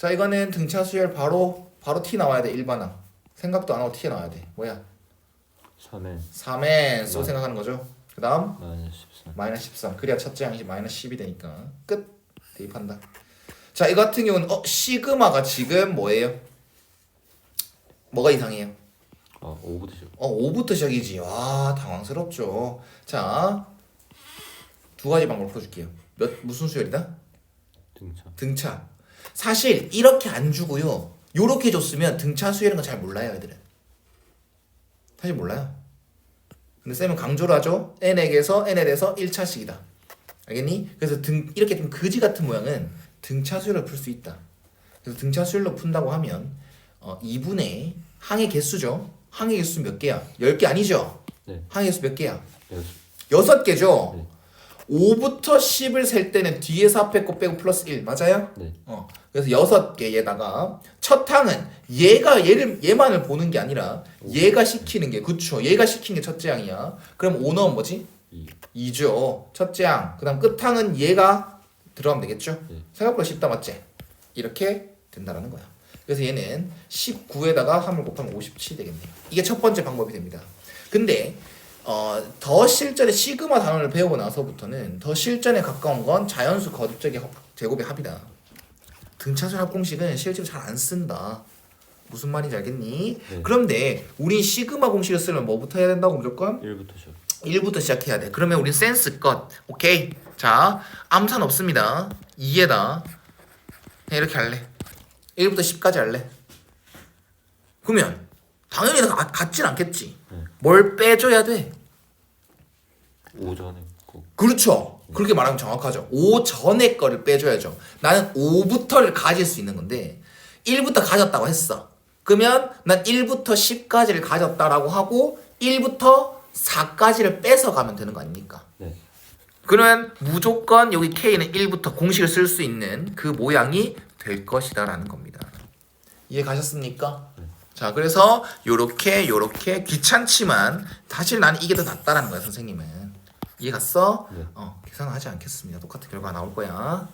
자 이거는 등차 수열 바로 바로 T 나와야 돼 일반항. 생각도 안 하고 T 나와야 돼. 뭐야? 3에 3에 쏘 생각하는 거죠. 그 다음 마이너스 14 마이너스 13 그래야 첫째 항이 마이너스 10이 되니까 끝 대입한다 자 이 같은 경우는 어 시그마가 지금 뭐예요? 뭐가 이상해요? 아 5부터 시작 어 5부터 시작이지 와 당황스럽죠 자 두 가지 방법을 풀어줄게요 몇 무슨 수열이다? 등차 등차 사실 이렇게 안 주고요 요렇게 줬으면 등차 수열인 건잘 몰라요 애들은 사실 몰라요 근데 쌤은 강조를 하죠 n에게서 n에 대해서 1차씩이다 알겠니? 그래서 등 이렇게 좀 거지 같은 모양은 등차 수열로 풀 수 있다 그래서 등차 수열로 푼다고 하면 어, 2분의 항의 개수죠 항의 개수 몇 개야? 10개 아니죠? 네 항의 개수 몇 개야? 여섯 6개죠? 네. 5부터 10을 셀 때는 뒤에서 앞에 거 빼고 플러스 1 맞아요? 네. 어, 그래서 여섯 개에다가 첫 항은 얘가 얘를 얘만을 보는 게 아니라 얘가 시키는 게 그쵸. 얘가 시킨 게 첫째 항이야. 그럼 오너는 뭐지? 2 2죠. 첫째 항. 그다음 끝항은 얘가 들어가면 되겠죠? 네. 생각보다 쉽다 맞지? 이렇게 된다라는 거야. 그래서 얘는 19에다가 3을 곱하면 57 되겠네요. 이게 첫 번째 방법이 됩니다. 근데 어, 더 실전에 시그마 단원을 배우고 나서부터는 더 실전에 가까운 건 자연수 거듭적의 합- 제곱의 합이다 등차수 합공식은 실제로 잘 안 쓴다. 무슨 말인지 알겠니? 네. 그런데 우린 시그마 공식을 쓰려면 뭐부터 해야 된다고 무조건? 1부터 시작 1부터 시작해야 돼. 그러면 우린 센스 것. 오케이. 자, 암산 없습니다. 2에다 그냥 이렇게 할래. 1부터 10까지 할래. 그러면 당연히 가, 같진 않겠지. 네. 뭘 빼줘야 돼? 5 전에 꼭 그렇죠. 그렇게 말하면 정확하죠. 5 전에 거를 빼줘야죠. 나는 5부터를 가질 수 있는 건데 1부터 가졌다고 했어. 그러면 난 1부터 10까지를 가졌다라고 하고 1부터 4까지를 뺏어 가면 되는 거 아닙니까? 네 그러면 무조건 여기 K는 1부터 공식을 쓸 수 있는 그 모양이 될 것이다라는 겁니다. 이해 가셨습니까? 자, 그래서 요렇게 요렇게 귀찮지만 사실 나는 이게 더 낫다라는 거야, 선생님은. 이해 갔어? 네. 어, 계산하지 않겠습니다. 똑같은 결과 나올 거야.